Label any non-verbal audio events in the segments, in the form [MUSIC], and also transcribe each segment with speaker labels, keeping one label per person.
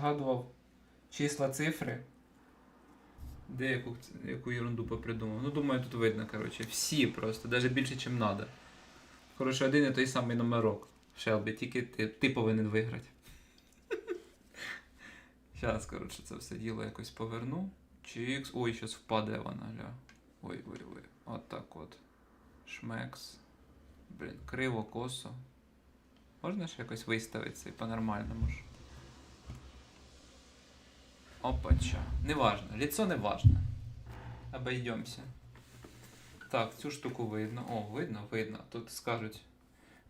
Speaker 1: згадував числа цифри. Деяку яку ерунду попридумав. Ну, думаю, тут видно, коротше. Всі просто, навіть більше, ніж треба. Коротше, один і той самий номерок. Шелбі, тільки ти, ти повинен виграти. [LAUGHS] Зараз, коротше, це все діло якось поверну. Чікс. Ой, зараз впаде вона, ля. Ой, ой, ой. От так от. Шмекс. Блін, криво, косо. Можна ж якось виставити це по-нормальному ж. Опача. Неважно. Лицо не важно. Обойдемся. Так, цю штуку видно. О, видно, видно. Тут скажуть.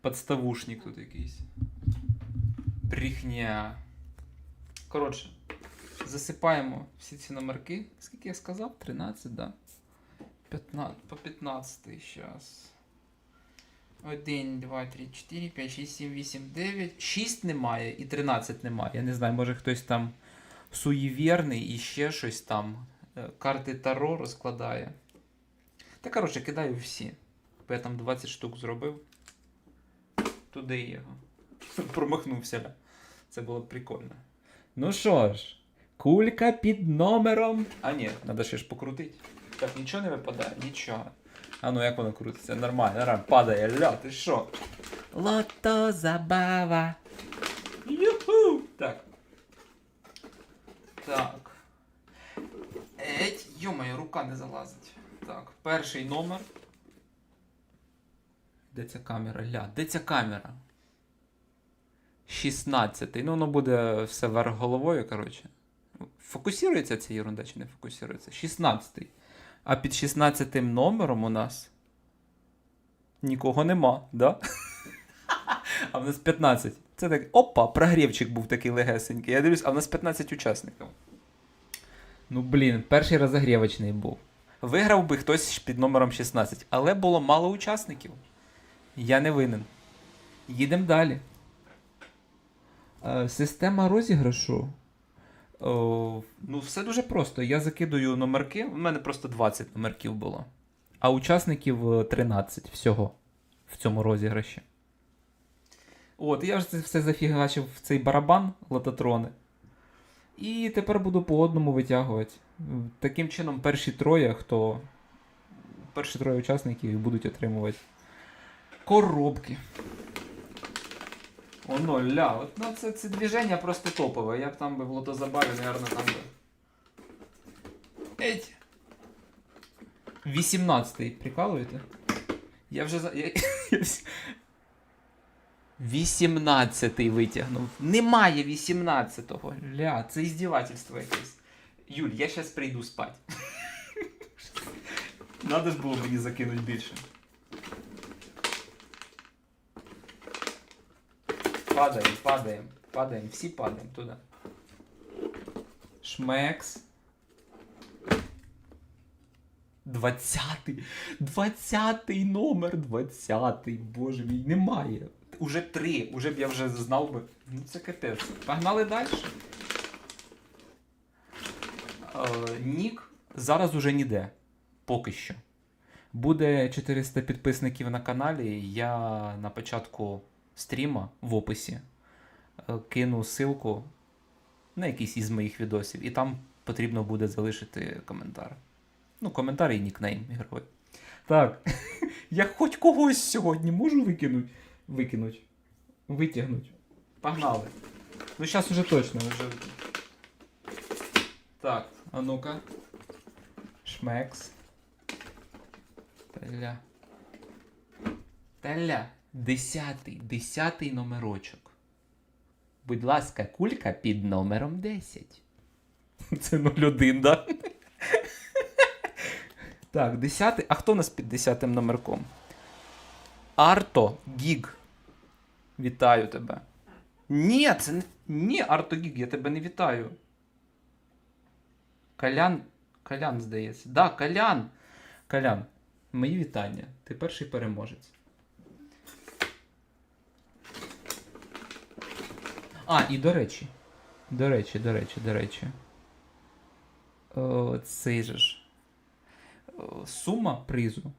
Speaker 1: Подставушник тут якийсь. Брехня. Коротше, засипаємо всі ці номерки. Скільки я сказав? 13, да? 15, по 15 зараз. 1, 2, 3, 4, 5, 6, 7, 8, 9. 6 немає і 13 немає. Я не знаю, може хтось там суєвірний і ще щось там. е, Карти Таро розкладає. Та коротше, кидаю всі. Бо я там 20 штук зробив. Туди його. [LAUGHS] Промахнувся. Це було прикольно. Ну що ж, кулька під номером. А ні, треба ще ж покрутити. Так, нічого не випадає, нічого. А ну як воно крутиться? Нормально, нормально. Падає, ля, ти що? Лото забава. Юху! Так. Так. Еть, йомаю, рука не залазить. Так, перший номер. Де ця камера? Ля, де ця камера? 16. Ну, воно буде все вверх головою, коротше. Фокусується ця ерунда чи не фокусується? 16. А під 16 номером у нас нікого нема, да? [LAUGHS] А в нас 15. Це так. Опа, прогрівчик був такий легесенький. Я дивлюсь, а в нас 15 учасників. Ну, блін, перший розогрівочний був. Виграв би хтось під номером 16, але було мало учасників. Я не винен. Їдемо далі. Е, Система розіграшу. О, ну, все дуже просто. Я закидую номерки. У мене просто 20 номерків було. А учасників е, 13 всього в цьому розіграші. От, я ж це все зафігачив в цей барабан лототрони. І тепер буду по одному витягувати. Таким чином, перші троє, хто. Перші троє учасників будуть отримувати коробки. Оно, ля, от ну, це, це движення просто топове. Я б там би в лотозабаві, наверное, там би. Еть. 18-й, прикалуєте? Я вже за. [LAUGHS] 18-й витягнув. Немає 18-го. Ля, це іздівательство якесь. Юль, я зараз прийду спать. [LAUGHS] Надо ж було мені закинути більше. Падаем, падаем, падаем, всі падаем туди. Шмекс. Двадцятий. Двадцятий номер, двадцятий. Боже мій, немає. Уже три. Уже б я вже знав би. Ну це капець. Погнали далі. Е, Нік зараз уже ніде. Поки що. Буде 400 підписників на каналі. Я на початку стріма в описі е, кину ссылку на якийсь із моїх відосів, і там потрібно буде залишити коментар. Ну, коментар і нікнейм ігровий. Так. [LAUGHS] Я хоч когось сьогодні можу викинути. Викинуть. Витягнуть. Погнали. Ну, зараз уже точно вже. Так, а ну-ка. Шмекс. Теля. Теля. Десятий, десятий номерочок. Будь ласка, кулька під номером 10. [LAUGHS] Це 01, да? [LAUGHS] Так, десятий. А хто у нас під десятим номерком? Арто Гіг. Вітаю тебе. Ні, це не. Ні, Арто Гіг, я тебе не вітаю. Калян. Калян, здається. Да, Калян. Калян. Мої вітання. Ти перший переможець. А, і до речі. До речі, до речі, до речі. О, цей же ж. Сума призу.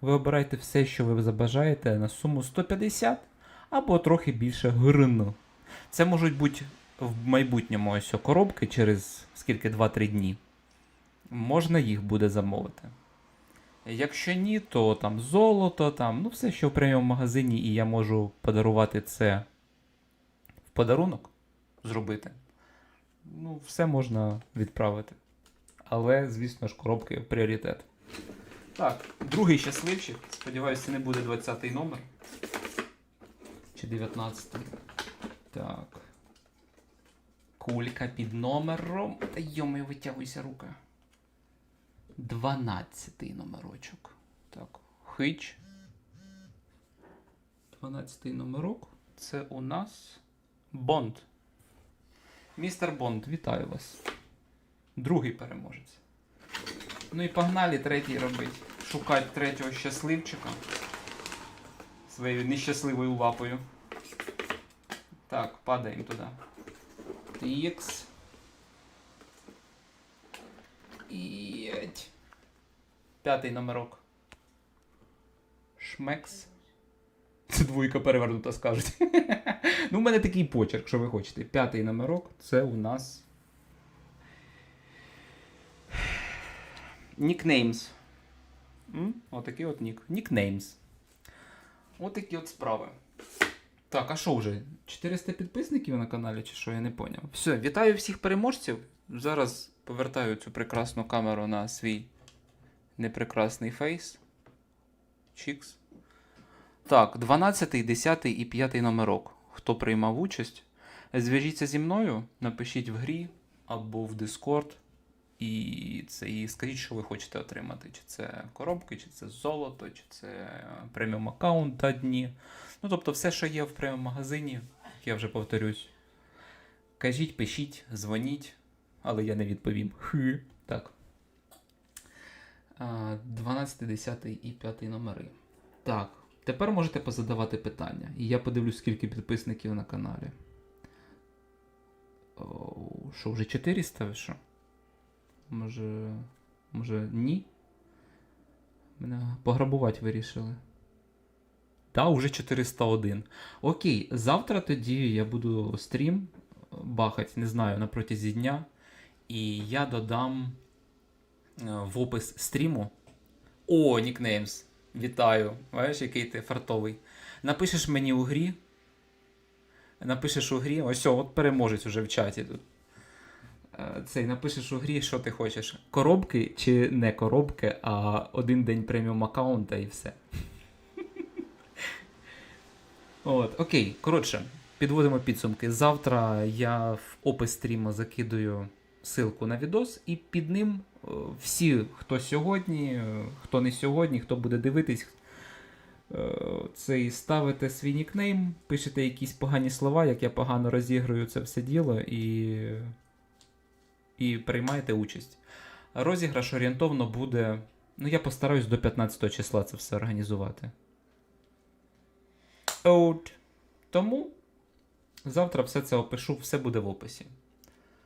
Speaker 1: Ви обирайте все, що ви забажаєте на суму 150 або трохи більше гривень. Це можуть бути в майбутньому ось коробки через скільки 2-3 дні, можна їх буде замовити. Якщо ні, то там золото, там, ну все, що в преміум магазині, і я можу подарувати це в подарунок зробити. Ну, все можна відправити. Але, звісно ж, коробки пріоритет. Так, другий щасливчик. Сподіваюся, це не буде 20-й номер. Чи 19-й. Так. Кулька під номером. Та йоми, витягуйся рука. 12 номерочок. Так, хич. 12 номерок. Це у нас Бонд. Містер Бонд, вітаю вас. Другий переможець. Ну і погнали третій робить. Шукати третього щасливчика. Своєю нещасливою лапою. Так, падаємо туди. Ікс. Єть. П'ятий номерок. Шмекс. Це двойка перевернута, скажуть. [LAUGHS] ну, у мене такий почерк, що ви хочете. П'ятий номерок це у нас. [SIGHS] Нікнеймс. Отакий от нік. Нікнеймс. Отакі от справи. Так, а що вже? 400 підписників на каналі, чи що, я не поняв. Все, вітаю всіх переможців. Зараз повертаю цю прекрасну камеру на свій непрекрасний фейс. Чікс. Так, 12, 10 і 5 номерок. Хто приймав участь, зв'яжіться зі мною, напишіть в грі або в Discord. І це і скажіть, що ви хочете отримати. Чи це коробки, чи це золото, чи це преміум аккаунт та дні. Ну, тобто, все, що є в преміум магазині, я вже повторюсь. Кажіть, пишіть, дзвоніть, але я не відповім. Хи. Так. 12, 10 і 5 номери. Так. Тепер можете позадавати питання. І я подивлюсь, скільки підписників на каналі. О, що, вже 400 що? Може. Може, ні? Мене пограбувати вирішили. Та, уже 401. Окей, завтра тоді я буду стрім бахать, не знаю, на протязі дня. І я додам е, в опис стріму. О, нікнеймс. Вітаю. Бачиш, який ти фартовий. Напишеш мені у грі. Напишеш у грі. Ось, от переможець уже в чаті тут. Е, Цей напишеш у грі, що ти хочеш. Коробки чи не коробки, а один день преміум аккаунта і все. От, окей, коротше, підводимо підсумки. Завтра я в опис стріму закидую ссылку на відос, і під ним е, всі, хто сьогодні, е, хто не сьогодні, хто буде дивитись, цей ставите свій нікнейм, пишете якісь погані слова, як я погано розіграю це все діло, і, і приймайте участь. Розіграш орієнтовно буде. Ну, я постараюсь до 15 числа це все організувати. От. Тому завтра все це опишу, все буде в описі.